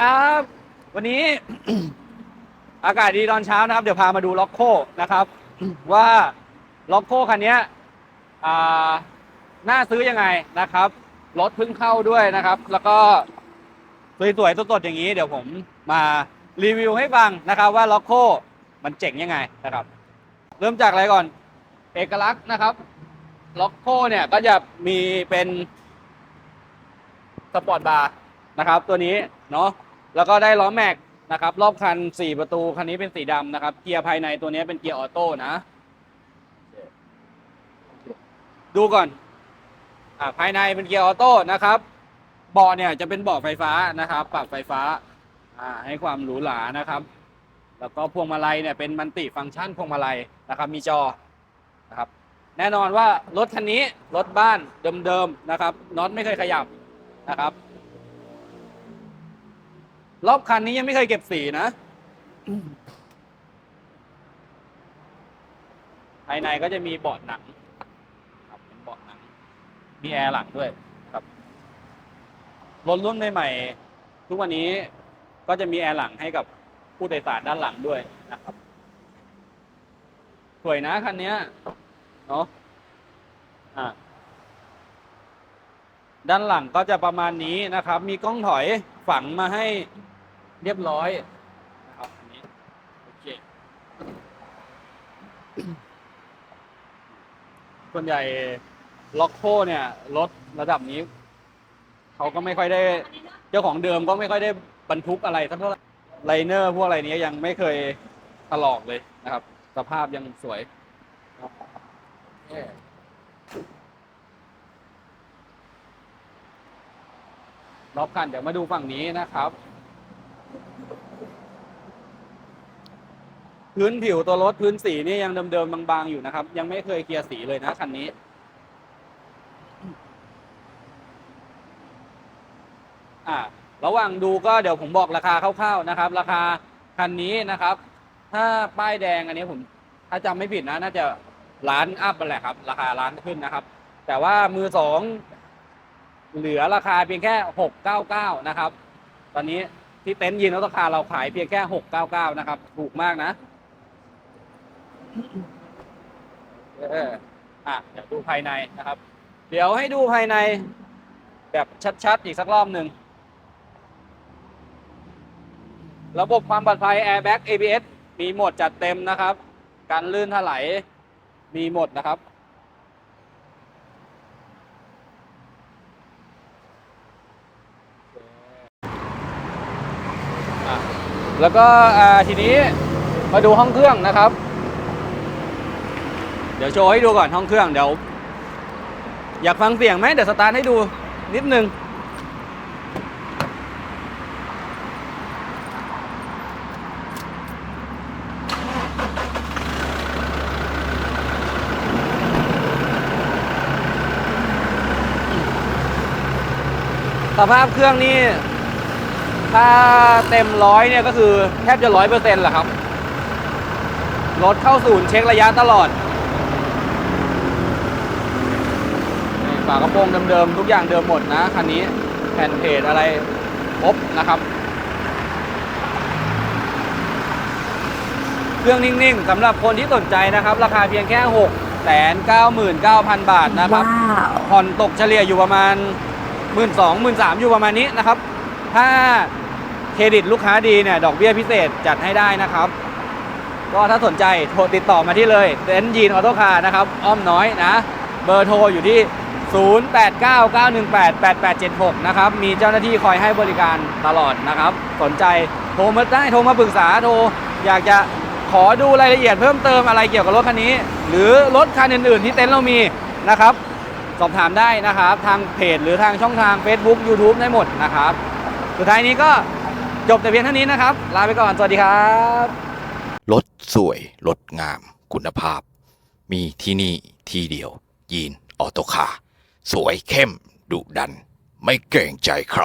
ครับ วันนี้ อากาศดีตอนเช้านะครับ เดี๋ยวพามาดูล็อกโคนะครับ ว่าล็อกโคคันเนี้ยอ่าน่าซื้อยังไงนะครับรถเพิ่งเข้าด้วยนะครับ แล้วก็สวยๆสดๆอย่างนี้ เดี๋ยวผมมารีวิวให้ฟังนะครับ ว่าล็อกโคมันเจ๋งยังไงนะครับ เริ่มจากอะไรก่อน เอกลักษณ์นะครับล็อกโคเนี่ยก็จะมีเป็นสปอร์ตบาร์ นะครับ ตัวนี้เนาะแล้วก็ได้ล้อแม็กนะครับรอบคัน 4 ประตูคันนี้เป็นสีดำนะครับเกียร์ภายในตัวนี้เป็นเกียร์ออโต้นะ ดูก่อนอ่าภายในเป็นเกียร์ออโต้นะครับเบาะเนี่ยจะเป็นเบาะไฟฟ้านะครับปรับไฟฟ้าอ่าให้ความหรูหรานะครับ แล้วก็พวงมาลัยเนี่ยเป็นมันติฟังก์ชันพวงมาลัยนะครับ มีจอนะครับ แน่นอนว่ารถคันนี้รถบ้านเดิมๆนะครับน็อตไม่เคยขยับนะครับ รอบคันนี้ยังไม่เคยเก็บสีนะ ภายในก็จะมีเบาะหนังครับเป็นเบาะหนัง มีแอร์หลังด้วยครับรถรุ่นใหม่ๆทุกวันนี้ก็จะมีแอร์หลังให้กับผู้โดยสารด้านหลังด้วยนะครับสวยนะคันนี้เนาะอะด้านหลังก็จะประมาณนี้นะครับ มีกล้องถอยฝังมาให้ เรียบร้อยนะครับอันนี้โอเคส่วนใหญ่ล็อกโคเนี่ยรถระดับนี้ เขาก็ไม่ค่อยได้ เจ้าของเดิมก็ไม่ค่อยได้บรรทุกอะไรสักเท่าไหร่ไลเนอร์พวกอะไรนี้ยังไม่เคยถลอกเลยนะครับ สภาพยังสวยรอบคันเดี๋ยวมาดูฝั่งนี้นะครับ พื้นผิวตัวรถพื้นสีนี่ยังเดิมๆบางๆอยู่นะครับ ยังไม่เคยเคลียร์สีเลยนะคันนี้ อ่าระหว่างดูก็เดี๋ยวผมบอกราคาคร่าวๆนะครับ ราคาคันนี้นะครับ ถ้าป้ายแดงอันนี้ผม ถ้าจำไม่ผิดนะ น่าจะล้านอัพไปแหละครับ ราคาล้านขึ้นนะครับ แต่ว่ามือสองเหลือราคาเพียงแค่หกเก้าเก้านะครับ ตอนนี้ที่เต็นท์ยีนอตคาเราขายเพียงแค่หกเก้าเก้านะครับ ถูกมากนะ เอออะเดี๋ยวดูภายในนะครับ เดี๋ยวให้ดูภายใน แบบชัดๆ อีกสักรอบหนึ่ง ระบบความปลอดภัย Airbag ABS มีหมดจัดเต็มนะครับ การลื่นถลายมีหมดนะครับแล้วก็ทีนี้มาดูห้องเครื่องนะครับ ดี๋ยวโชว์ให้ดูก่อนห้องเครื่องเดี๋ยว อยากฟังเสียงไหมเดี๋ยวสตาร์ทให้ดูนิดนึงสภาพเครื่องนี่ถ้าเต็มร้อยเนี่ยก็คือแทบจะร้อยเปอร์เซ็นต์แหละครับ รถเข้าศูนย์เช็คระยะตลอดนี่ฝากระโปรงเดิมๆ ทุกอย่างเดิมหมดนะ คันนี้แผ่นเพจอะไรครบนะครับ เครื่องนิ่งๆสำหรับคนที่สนใจนะครับ ราคาเพียงแค่ 6 9 9 9 0 0 0 บาทนะครับ ผ่อนตกเฉลี่ยอยู่ประมาณ 1 2 0 0 0 0 3อยู่ประมาณนี้นะครับ ถ้าเครดิตลูกค้าดีเนี่ย ดอกเบี้ยพิเศษจัดให้ได้นะครับ ก็ถ้าสนใจโทรติดต่อมาที่เลยเต็นท์ยีนออโต้คาร์นะครับ อ้อมน้อยนะ เบอร์โทรอยู่ที่ 0899188876 นะครับ มีเจ้าหน้าที่คอยให้บริการตลอดนะครับ สนใจโทรมาได้โทรมาปรึกษาโทรอยากจะขอดูรายละเอียดเพิ่มเติมอะไรเกี่ยวกับรถคันนี้ หรือรถคันอื่นๆที่เต็นท์เรามีนะครับ สอบถามได้นะครับ ทางเพจหรือทางช่องทาง Facebook YouTube ได้หมดนะครับ สุดท้ายนี้ก็จบแต่เพียงเท่านี้นะครับ ลาไปก่อน สวัสดีครับรถสวยรถงาม คุณภาพ มีที่นี่ที่เดียว ยีนออโตคาร์ สวยเข้มดุดัน ไม่เกรงใจใคร